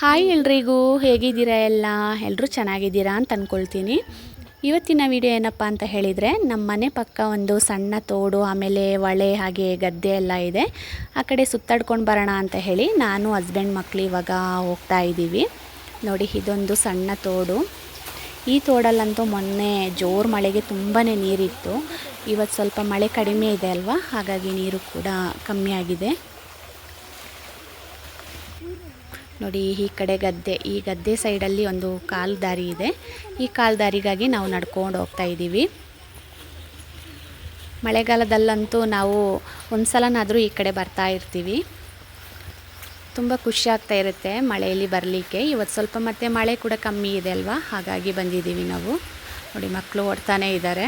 Hi ಎಲ್ರಿಗೂ, ಹೇಗಿದ್ದೀರಾ ಎಲ್ಲ? ಎಲ್ಲರೂ ಚೆನ್ನಾಗಿದ್ದೀರಾ ಅಂತ ಅಂದ್ಕೊಳ್ತೀನಿ ಇವತ್ತಿನ ವಿಡಿಯೋ ಏನಪ್ಪ ಅಂತ ಹೇಳಿದರೆ ನಮ್ಮ ಮನೆ ಪಕ್ಕ ಒಂದು ಸಣ್ಣ ತೋಡು, ಆಮೇಲೆ ಹೊಳೆ ಹಾಗೆ ಗದ್ದೆ ಎಲ್ಲ ಇದೆ. ಆ ಕಡೆ ಸುತ್ತಾಡ್ಕೊಂಡು ಬರೋಣ ಅಂತ ಹೇಳಿ ನಾನು ಹಸ್ಬೆಂಡ್ ಮಕ್ಕಳು ಇವಾಗ ಹೋಗ್ತಾ ಇದ್ದೀವಿ. ನೋಡಿ, ಇದೊಂದು ಸಣ್ಣ ತೋಡು. ಈ ತೋಡಲ್ಲಂತೂ ಮೊನ್ನೆ ಜೋರು ಮಳೆಗೆ ತುಂಬಾ ನೀರಿತ್ತು. ಇವತ್ತು ಸ್ವಲ್ಪ ಮಳೆ ಕಡಿಮೆ ಇದೆ ಅಲ್ವಾ? ಹಾಗಾಗಿ ನೀರು ಕೂಡ ಕಮ್ಮಿ ಆಗಿದೆ. ನೋಡಿ, ಈ ಕಡೆ ಗದ್ದೆ, ಈ ಗದ್ದೆ ಸೈಡಲ್ಲಿ ಒಂದು ಕಾಲು ದಾರಿ ಇದೆ. ಈ ಕಾಲು ದಾರಿಗಾಗಿ ನಾವು ನಡ್ಕೊಂಡು ಹೋಗ್ತಾ ಇದ್ದೀವಿ. ಮಳೆಗಾಲದಲ್ಲಂತೂ ನಾವು ಒಂದು ಸಲನಾದರೂ ಈ ಕಡೆ ಬರ್ತಾ ಇರ್ತೀವಿ. ತುಂಬ ಖುಷಿ ಆಗ್ತಾ ಇರುತ್ತೆ ಮಳೆಯಲ್ಲಿ ಬರಲಿಕ್ಕೆ. ಇವತ್ತು ಸ್ವಲ್ಪ ಮತ್ತೆ ಮಳೆ ಕೂಡ ಕಮ್ಮಿ ಇದೆ ಅಲ್ವಾ? ಹಾಗಾಗಿ ಬಂದಿದ್ದೀವಿ ನಾವು. ನೋಡಿ, ಮಕ್ಕಳು ಓಡ್ತಾನೆ ಇದ್ದಾರೆ.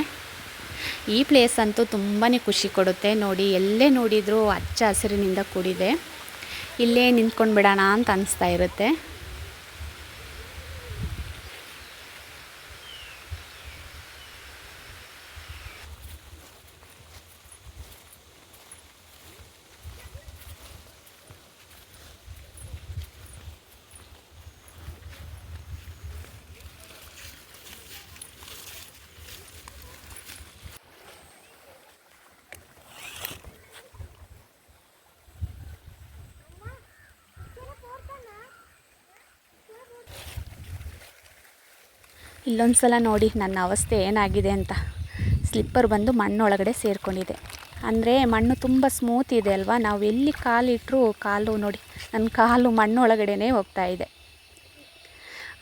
ಈ ಪ್ಲೇಸ್ ಅಂತೂ ತುಂಬಾ ಖುಷಿ ಕೊಡುತ್ತೆ. ನೋಡಿ, ಎಲ್ಲೇ ನೋಡಿದರೂ ಹಚ್ಚ ಹಸಿರಿನಿಂದ ಕೂಡಿದೆ. ಇಲ್ಲೇ ನಿಂತ್ಕೊಂಡು ಬಿಡೋಣ ಅಂತ ಅನಿಸ್ತಾ ಇರುತ್ತೆ. ಇಲ್ಲೊಂದು ಸಲ ನೋಡಿ, ನನ್ನ ಅವಸ್ಥೆ ಏನಾಗಿದೆ ಅಂತ. ಸ್ಲಿಪ್ಪರ್ ಬಂದು ಮಣ್ಣೊಳಗಡೆ ಸೇರಿಕೊಂಡಿದೆ. ಅಂದರೆ ಮಣ್ಣು ತುಂಬ ಸ್ಮೂತ್ ಇದೆ ಅಲ್ವಾ? ನಾವು ಎಲ್ಲಿ ಕಾಲಿಟ್ಟರೂ ಕಾಲು ನೋಡಿ ನನ್ನ ಕಾಲು ಮಣ್ಣೊಳಗಡೆ ಹೋಗ್ತಾ ಇದೆ.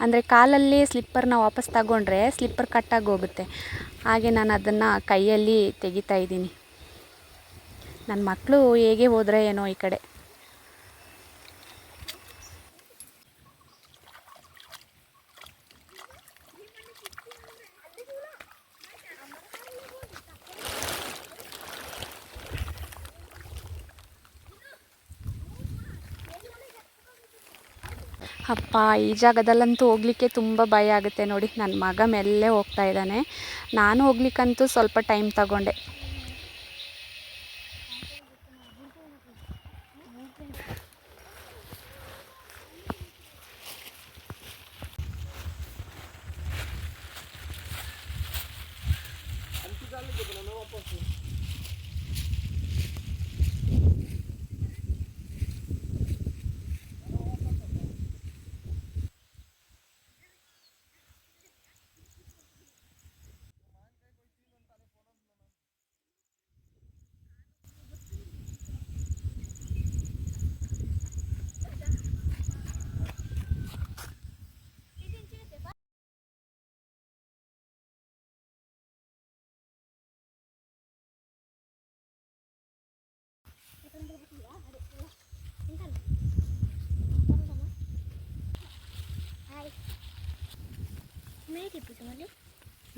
ಅಂದರೆ ಕಾಲಲ್ಲಿ ಸ್ಲಿಪ್ಪರ್ನ ವಾಪಸ್ ತಗೊಂಡ್ರೆ ಸ್ಲಿಪ್ಪರ್ ಕಟ್ಟಾಗಿ ಹೋಗುತ್ತೆ. ಹಾಗೆ ನಾನು ಅದನ್ನು ಕೈಯಲ್ಲಿ ತೆಗಿತಾ ಇದ್ದೀನಿ. ನನ್ನ ಮಕ್ಕಳು ಹೇಗೆ ಹೋದರೆ ಏನೋ ಈ ಕಡೆ. ಅಪ್ಪ, ಈ ಜಾಗದಲ್ಲಂತೂ ಹೋಗ್ಲಿಕ್ಕೆ ತುಂಬ ಭಯ ಆಗುತ್ತೆ ನೋಡಿ. ನನ್ನ ಮಗ ಮೆಲ್ಲೆ ಹೋಗ್ತಾ ಇದ್ದಾನೆ. ನಾನು ಹೋಗ್ಲಿಕ್ಕಂತೂ ಸ್ವಲ್ಪ ಟೈಮ್ ತಗೊಂಡೆ.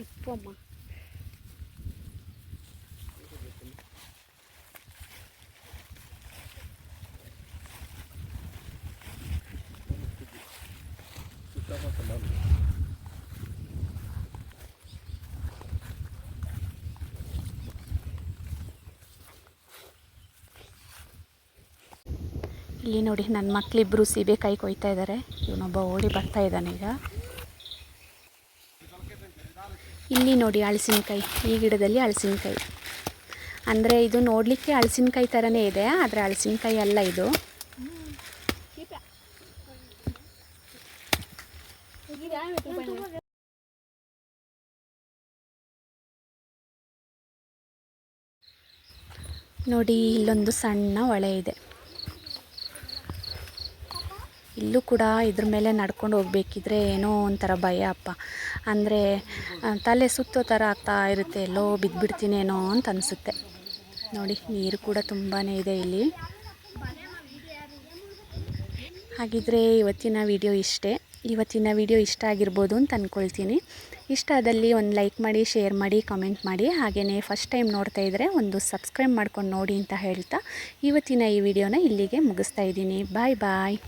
ಇಪ್ಪು ಅಮ್ಮ ಇಲ್ಲಿ ನೋಡಿ ನನ್ನ ಮಕ್ಕಳಿಬ್ಬರು ಸೀಬೆಕಾಯಿ ಕೊಯ್ತಾ ಇದ್ದಾರೆ ಇವನೊಬ್ಬ ಓಡಿ ಬರ್ತಾ ಇದ್ದಾನೆ ಈಗ. ಇಲ್ಲಿ ನೋಡಿ ಹಳಸಿನಕಾಯಿ ಈ ಗಿಡದಲ್ಲಿ ಹಳಸಿನಕಾಯಿ ಅಂದರೆ ಇದು ನೋಡಲಿಕ್ಕೆ ಹಳಸಿನಕಾಯಿ ಥರನೇ ಇದೆ, ಆದರೆ ಹಳಸಿನಕಾಯಿ ಅಲ್ಲ ಇದು. ನೋಡಿ, ಇಲ್ಲೊಂದು ಸಣ್ಣ ಹೊಳೆ ಇದೆ. ಇಲ್ಲೂ ಕೂಡ ಇದ್ರ ಮೇಲೆ ನಡ್ಕೊಂಡು ಹೋಗ್ಬೇಕಿದ್ರೆ ಏನೋ ಒಂಥರ ಭಯ ಅಪ್ಪ. ಅಂದರೆ ತಲೆ ಸುತ್ತೋ ಥರ ಆಗ್ತಾ ಇರುತ್ತೆ, ಎಲ್ಲೋ ಬಿದ್ದುಬಿಡ್ತೀನೇನೋ ಅಂತ ಅನಿಸುತ್ತೆ. ನೋಡಿ, ನೀರು ಕೂಡ ತುಂಬಾ ಇದೆ ಇಲ್ಲಿ. ಹಾಗಿದ್ರೆ ಇವತ್ತಿನ ವಿಡಿಯೋ ಇಷ್ಟೇ. ಇವತ್ತಿನ ವಿಡಿಯೋ ಇಷ್ಟ ಆಗಿರ್ಬೋದು ಅಂತ ಅಂದ್ಕೊಳ್ತೀನಿ ಇಷ್ಟ ಆದಲ್ಲಿ ಒಂದು ಲೈಕ್ ಮಾಡಿ, ಶೇರ್ ಮಾಡಿ, ಕಮೆಂಟ್ ಮಾಡಿ. ಹಾಗೆಯೇ ಫಸ್ಟ್ ಟೈಮ್ ನೋಡ್ತಾ ಇದ್ದರೆ ಒಂದು ಸಬ್ಸ್ಕ್ರೈಬ್ ಮಾಡ್ಕೊಂಡು ನೋಡಿ ಅಂತ ಹೇಳ್ತಾ ಇವತ್ತಿನ ಈ ವಿಡಿಯೋನ ಇಲ್ಲಿಗೆ ಮುಗಿಸ್ತಾ ಇದ್ದೀನಿ. ಬಾಯ್ ಬಾಯ್.